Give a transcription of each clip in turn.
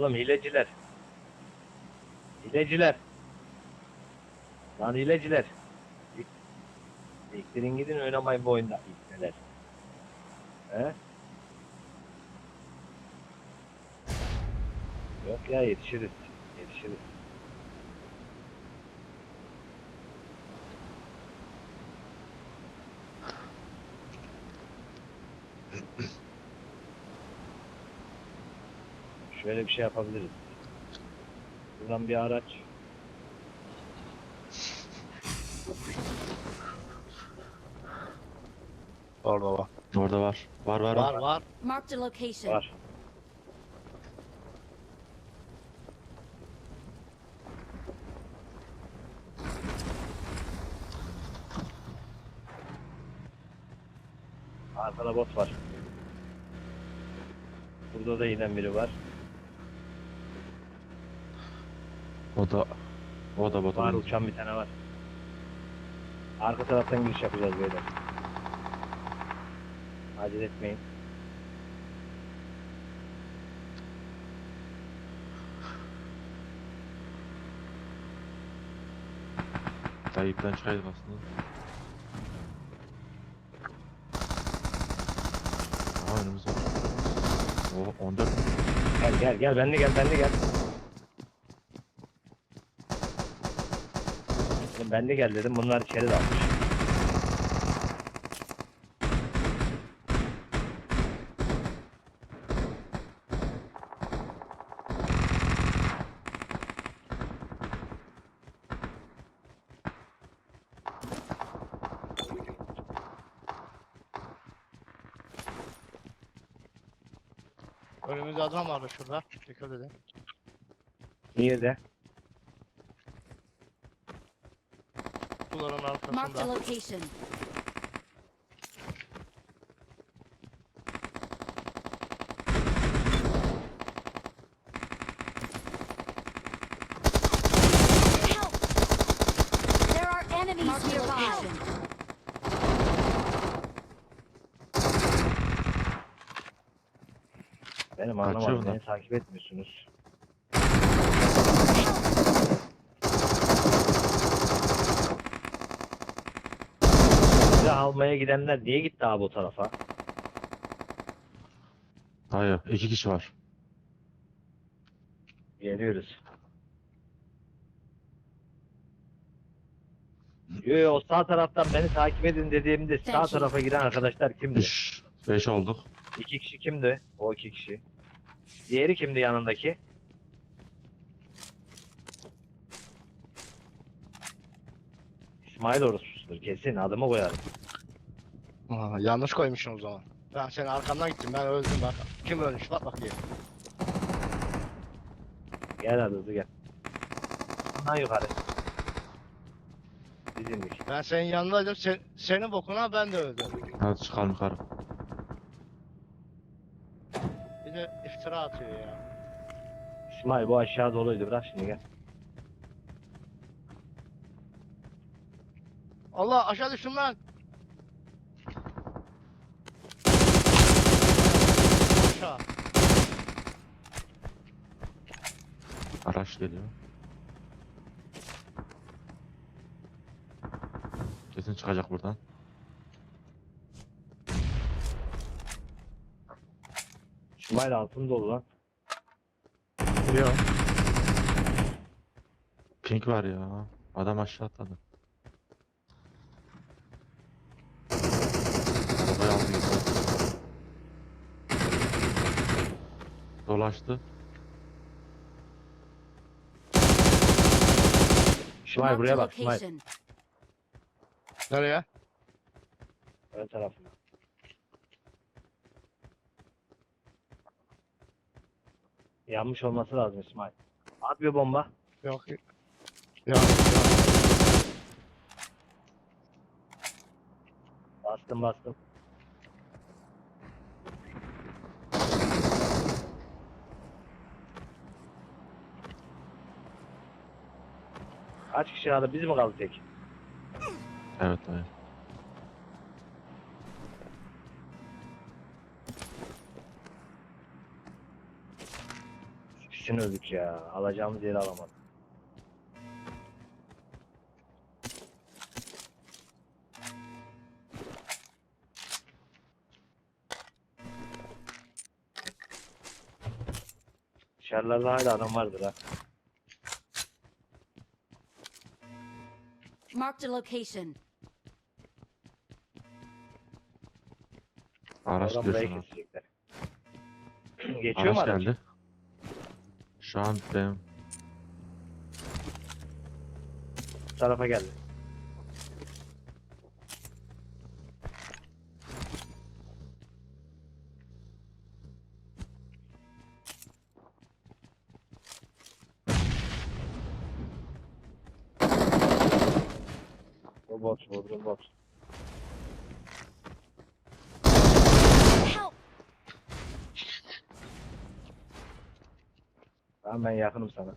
Oğlum hileciler. Hileciler. Lan hileciler. İlklerin gidin oynamayın bu oyunda. İlkler. He? Yok ya yetişiriz. Yetişiriz. Şöyle bir şey yapabiliriz. Buradan bir araç. Orada var. Orada var. Var var Var var. var. Marked a location. Var. Arkada bot var. Burada da inen biri var. O da o da bot. Var uçan bir tane var. Arka taraftan giriş yapacağız böyle. Acele etmeyin. Tayyip'ten çıkaydık aslında. Aa önümüz var. O 14 mü? Gel gel gel ben de gel ben de gel. Oğlum Ben de gel dedim bunlar içeri dalmış. Önümüzde adam vardı şurada. Dikkat edin. Niye de? Kutuların Marked a arkasında. location. Help! There are enemies nearby. Benim anlamadım bunlar. beni takip etmiyorsunuz. Almaya gidenler niye gitti abi o tarafa? Hayır. iki kişi var. Geliyoruz. Yo yo o sağ taraftan beni takip edin dediğimde sağ tarafa giren arkadaşlar kimdi? 5 5 olduk. İki kişi kimdi? O iki kişi. Diğeri kimdi yanındaki? İsmail orospusudur kesin adımı koyarım. Aa, yanlış koymuşsun o zaman. Ben senin arkandan gittim. Ben öldüm bak. Kim ölmüş bak bakayım. Gel hadi hızlı gel. Ondan yukarı. Bizimmiş. Ben senin yanındaydım. Sen, senin bokuna ben de öldüm. Hadi çıkalım yukarı. Bir de iftira atıyor ya. İsmail bu aşağı doluydu bırak şimdi gel. Allah aşağı düştüm lan. Aşağı. Araç geliyor. Kesin çıkacak buradan. İsmail altın dolu lan. Yok. Pink var ya. Adam aşağı atladı. Arabayı aldı gitti. Dolaştı. İsmail Marked buraya bak İsmail. location. Nereye? Ön tarafına. Yanmış olması lazım İsmail. At bir bomba. Yok. Yok. Bastım bastım. Kaç kişi kaldı? Biz mi kaldık tek? Evet evet. için öldük ya. Alacağımız yeri alamadık. Dışarılarda hala adam vardır ha. Marked a location. Araç Oradan diyorsun. Geçiyor mu Araç araç? geldi. Şu an benim Bu tarafa geldi. Bot, bu bot. Help! Tamam ben yakınım sana.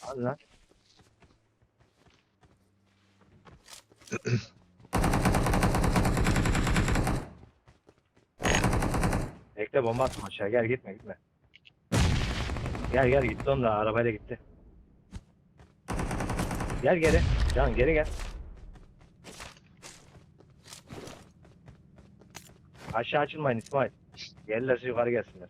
Hadi Bekle bomba atma aşağı gel gitme gitme. Gel gel gitti da arabayla gitti. Gel geri. Can geri gel. Aşağı açılmayın İsmail. Gelirlerse yukarı gelsinler.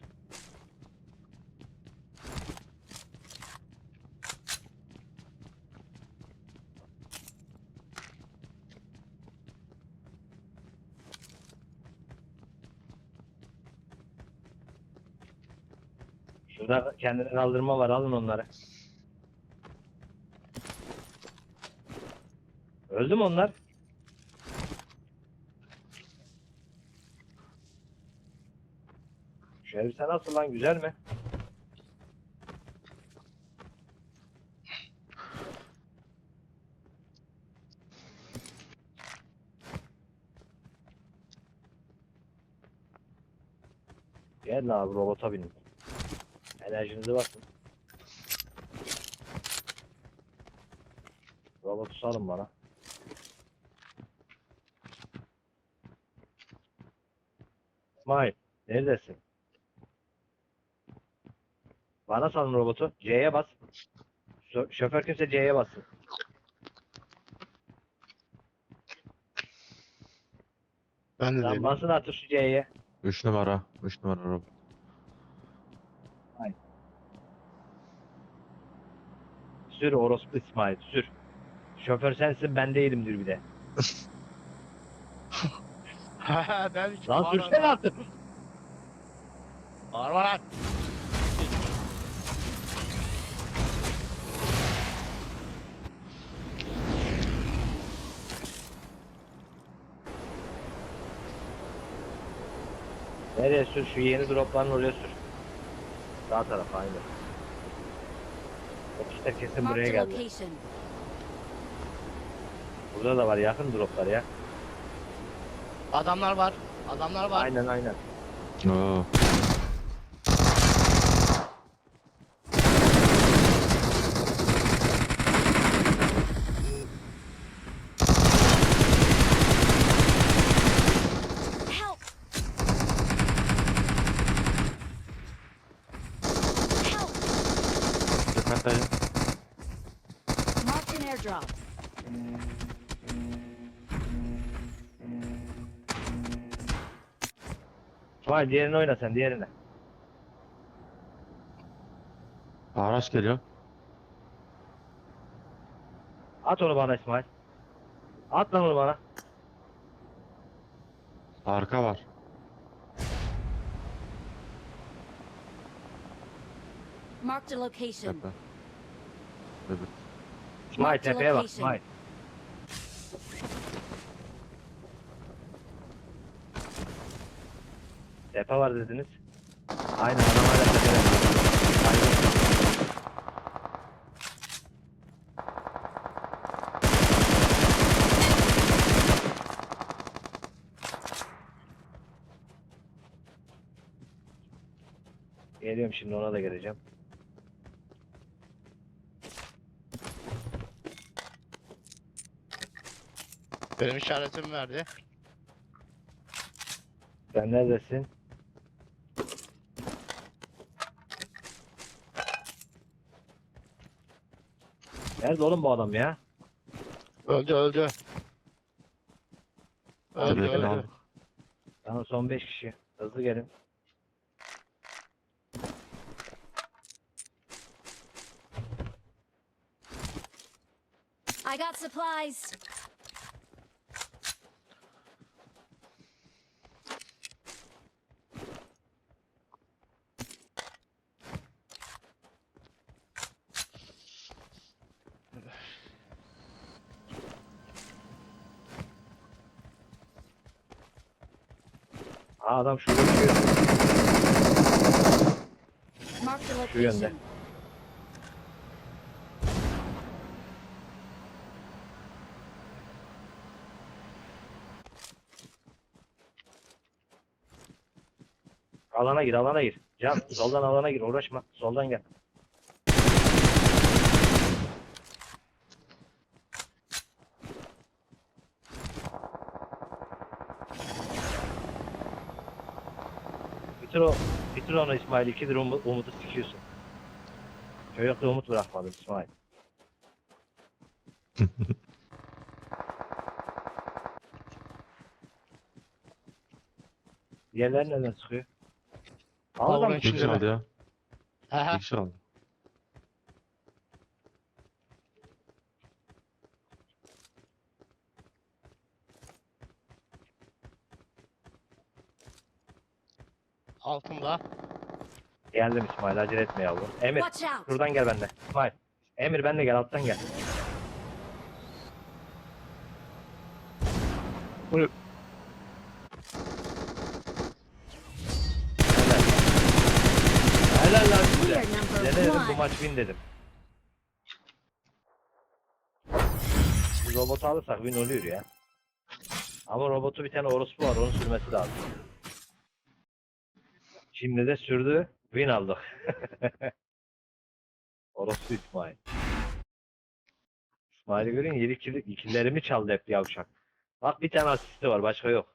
Şurada kendine kaldırma var alın onları. Öldü mü onlar? Şu elbise nasıl lan güzel mi? Gel abi robota binin. Enerjinizi bakın. Robotu salın bana. İsmail, neredesin? Bana salın robotu. C'ye bas. Şö- Şoför kimse C'ye bassın. Ben de Lan değilim. basın artık şu C'ye. 3 numara. 3 numara robot. Sür orospu İsmail, sür. Şoför sensin, ben değilimdir bir de. ben hiç Lan bağırmadım. sürsene artık. Bağırma lan. Nereye sür? Şu yeni dropların oraya sür. Sağ tarafa aynı. İşte kesin buraya geldi. Burada da var yakın droplar ya. Adamlar var. Adamlar var. Aynen aynen. Oo. İsmail diğerini oyna sen diğerini. Araç geliyor. At onu bana İsmail. At lan onu bana. Arka var. Marked a location. Tepe. Evet. İsmail tepeye bak. İsmail. Tepe var dediniz. Aynen adam hala tepede. Aynen. Geliyorum şimdi ona da geleceğim. Benim işaretimi verdi. Sen neredesin? Nerede oğlum bu adam ya? Öldü öldü. Öldü Tepesini öldü. Tamam son 5 kişi. Hızlı gelin. I got supplies. Aa adam şurada. Marked a Şu yönde. Alana gir alana gir. Can soldan alana gir uğraşma. Soldan gel. Bitir o. Bitir onu İsmail. İkidir Umut, Umut'u sikiyorsun. Çocukta umut bırakmadım İsmail. Vallahi Adam Bir kişi İçinde mi? kaldı ya. He. Bir kişi Altımda. Geldim İsmail acele etme yavrum. Emir şuradan gel bende. İsmail. Emir ben de gel alttan gel. Buyur. Helal. Lan size. Size dedim bu maç win dedim. Robotu alırsak win oluyor ya. Ama robotu bir tane orospu var onu sürmesi lazım. Şimdi de sürdü. Win aldık. orospu İsmail. İsmail'i görün 7 kill, ikillerimi çaldı hep yavşak. Bak bir tane asisti var başka yok.